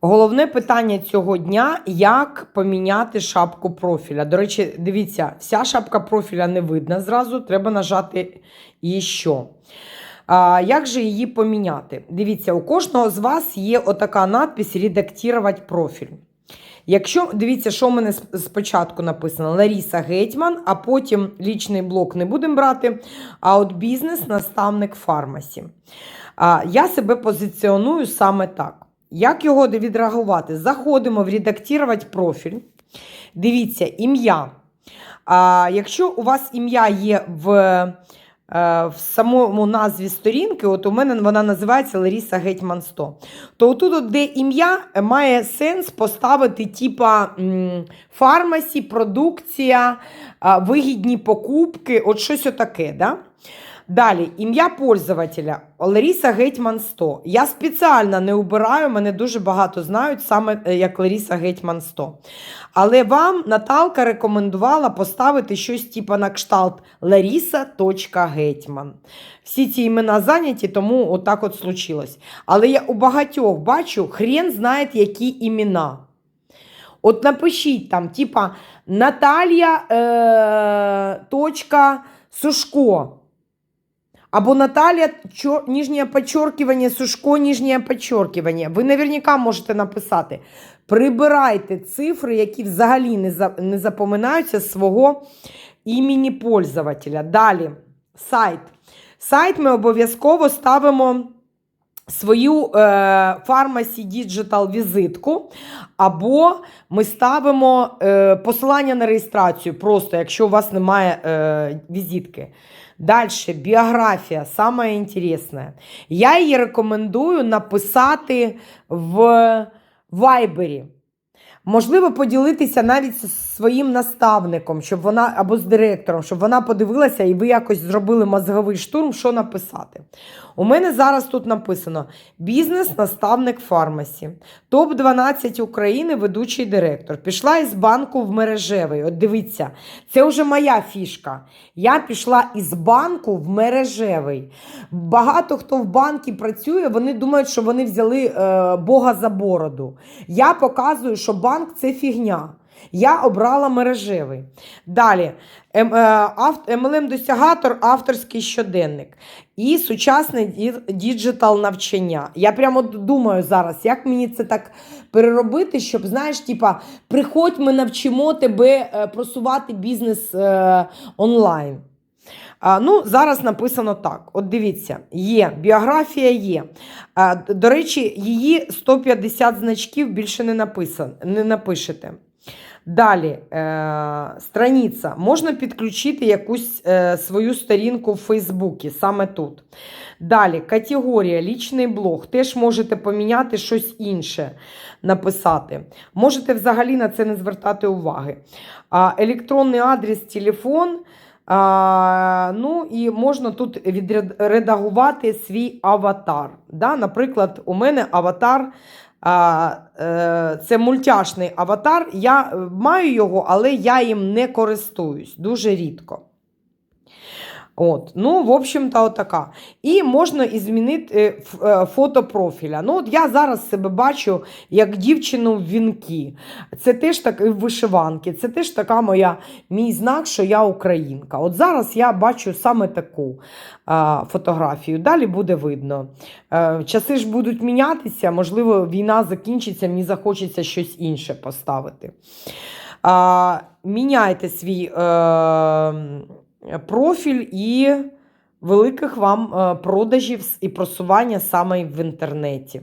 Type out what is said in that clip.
Головне питання цього дня як поміняти шапку профіля. До речі, дивіться, вся шапка профіля не видна зразу, треба нажати «Іще». А, як же її поміняти? Дивіться, у кожного з вас є отака надпись «Редактувати профіль». Якщо дивіться, що в мене спочатку написано Ларіса Гетьман, а потім лічний блок не будемо брати, а от бізнес, наставник фармасі. А, я себе позиціоную саме так. Як його відреагувати? Заходимо в редактувати профіль. Дивіться, ім'я. А, якщо у вас ім'я є в, е, в самому назві сторінки, от у мене вона називається Ларіса Гетьман 100, то отут, от, де ім'я, е, має сенс поставити типа фармасі, продукція, вигідні покупки, от щось отаке. Да? Далі, ім'я пользователя Лариса Гетьман 100. Я спеціально не обираю, мене дуже багато знають саме е, як Лариса Гетьман 100. Але вам Наталка рекомендувала поставити щось типу на кшталт Larisa.Гетьман. Всі ці імена зайняті, тому отак от случилось. Але я у багатьох бачу, хрен знає, які імена. От напишіть там, типа Наталія е, точка Сушко. Або Наталья, нижнє подчеркивание, Сушко, нижнє подчеркивание. Ви наверняка можете написати. Прибирайте цифри, які взагалі не, за, не запоминаються з свого імені пользователя. Далі, сайт. Сайт ми обов'язково ставимо свою е, Pharmacy Digital візитку, або ми ставимо е, посилання на реєстрацію, просто якщо у вас немає е, візитки. Далі, біографія, саме інтересне. Я її рекомендую написати в Вайбері. Можливо, поділитися навіть зі своїм наставником, щоб вона або з директором, щоб вона подивилася і ви якось зробили мозговий штурм, що написати. У мене зараз тут написано бізнес-наставник фармасі, топ-12 України, ведучий директор. Пішла із банку в мережевий. От дивіться, це вже моя фішка. Я пішла із банку в мережевий. Багато хто в банку працює, вони думають, що вони взяли е, Бога за бороду. Я показую, що банк це фігня. Я обрала мережевий. Далі, М- е, MLM-досягатор, авторський щоденник і сучасне діджитал навчання. Я прямо думаю зараз, як мені це так переробити, щоб, знаєш, типа, приходь, ми навчимо тебе е, просувати бізнес е, онлайн. Ну, зараз написано так. От дивіться, є, біографія є. До речі, її 150 значків більше не, написан, не напишете. Далі, е, страниця. Можна підключити якусь е, свою сторінку в Фейсбуці, саме тут. Далі, категорія, лічний блог. Теж можете поміняти щось інше написати. Можете взагалі на це не звертати уваги. Електронний адрес, телефон. А, ну і можна тут відредагувати свій аватар. Да? Наприклад, у мене аватар. А, е, це мультяшний аватар. Я е, маю його, але я їм не користуюсь дуже рідко. От, ну, в общем-то, отака. І можна і змінити е, е, фото профіля. Ну, от я зараз себе бачу як дівчину в вінки. Це теж так в вишиванки. Це теж така моя мій знак, що я українка. От зараз я бачу саме таку а, фотографію. Далі буде видно. Е, часи ж будуть мінятися, можливо, війна закінчиться, мені захочеться щось інше поставити. А, міняйте свій е, профіль і великих вам е, продажів і просування саме в інтернеті.